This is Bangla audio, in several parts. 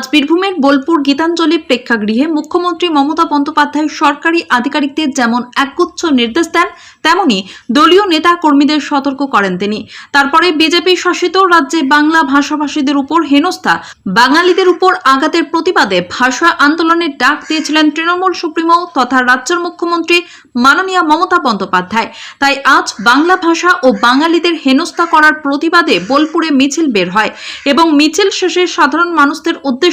আজ বীরভূমের বোলপুর গীতাঞ্জলি প্রেক্ষাগৃহে মুখ্যমন্ত্রী মমতা বন্দ্যোপাধ্যায় সরকারি আধিকারিকদের যেমন একগুচ্ছ নির্দেশ দেন, তেমনি দলীয় নেতা কর্মীদের সতর্ক করেন তিনি। তারপরে বিজেপি শাসিত রাজ্যে বাংলা ভাষাভাষীদের উপর হেনস্থা, বাঙালিদের উপর আঘাতের প্রতিবাদে ভাষা আন্দোলনের ডাক দিয়েছিলেন তৃণমূল সুপ্রিমো তথা রাজ্যের মুখ্যমন্ত্রী মাননীয় মমতা বন্দ্যোপাধ্যায়। তাই আজ বাংলা ভাষা ও বাঙালিদের হেনস্থা করার প্রতিবাদে বোলপুরে মিছিল বের হয় এবং মিছিল শেষে সাধারণ মানুষদের উদ্দেশ্যে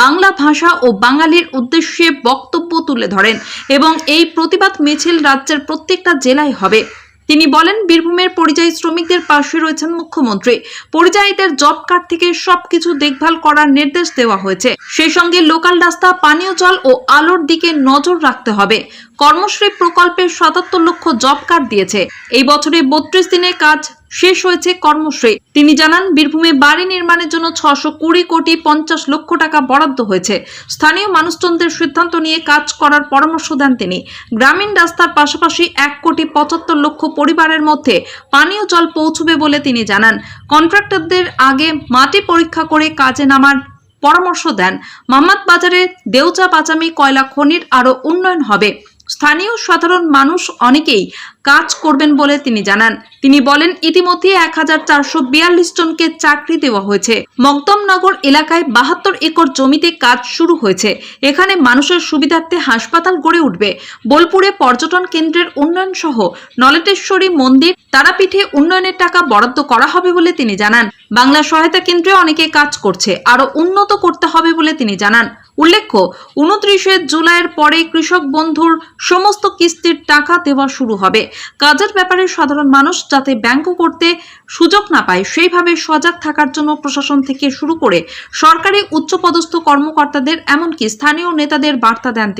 বাংলা ভাষা ও বাঙালির উদ্দেশ্যে বক্তব্য তুলে ধরেন এবং এই প্রতিবাদ মিছিল রাজ্যের প্রত্যেকটা জেলায় হবে। তিনি বলেন, বীরভূমের পরিযায়ী শ্রমিকদের পাশে রয়েছেন মুখ্যমন্ত্রী। পরিযায়ীদের জব কার্ড থেকে সবকিছু দেখভাল করার নির্দেশ দেওয়া হয়েছে। সেই সঙ্গে লোকাল রাস্তা, পানীয় জল ও আলোর দিকে নজর রাখতে হবে। কর্মশ্রী প্রকল্পে সাতাত্তর লক্ষ জব কার্ড দিয়েছে। এই বছরে বত্রিশ দিনের কাজ শেষ হয়েছে কর্মশ্রী। তিনি জানান, বীরভূমে বাড়ি নির্মাণের জন্য ছশো কুড়ি কোটি পঞ্চাশ লক্ষ টাকা বরাদ্দ হয়েছে। স্থানীয় মানুষজনদের সিদ্ধান্ত নিয়ে কাজ করার পরামর্শ দেন তিনি। গ্রামীণ রাস্তার পাশাপাশি এক কোটি পঁচাত্তর লক্ষ পরিবারের মধ্যে পানীয় জল পৌঁছবে বলে তিনি জানান। কন্ট্রাক্টরদের আগে মাটি পরীক্ষা করে কাজে নামার পরামর্শ দেন। মাম্মাদ বাজারে দেউচা পাচামি কয়লা খনির আরও উন্নয়ন হবে। স্থানীয় সাধারণ মানুষ অনেকেই কাজ করবেন বলে তিনি জানান। তিনি বলেন, ইতিমধ্যে এক হাজার চারশো বিয়াল্লিশ জনকে চাকরি দেওয়া হয়েছে। মকদমনগর এলাকায় বাহাত্তর একর জমিতে কাজ শুরু হয়েছে। এখানে মানুষের সুবিধার্থে হাসপাতাল গড়ে উঠবে। বোলপুরে পর্যটন কেন্দ্রের উন্নয়ন সহ নলেটেশ্বরী মন্দির, তারাপীঠে উন্নয়নের টাকা বরাদ্দ করা হবে বলে তিনি জানান। বাংলা সহায়তা কেন্দ্রে অনেকে কাজ করছে আরও উন্নত করতে হবে বলে তিনি জানান। উল্লেখ্য, উনত্রিশে জুলাইয়ের পরে কৃষক বন্ধুর সমস্ত কিস্তির টাকা দেওয়া শুরু হবে। কাজের ব্যাপারে সাধারণ মানুষ যাতে ব্যাংক করতে সুযোগ না পায়, সেইভাবে সজাগ থাকার জন্য প্রশাসন থেকে শুরু করে সরকারি উচ্চপদস্থ কর্মকর্তাদের, এমনকি স্থানীয় নেতাদের বার্তা দেন।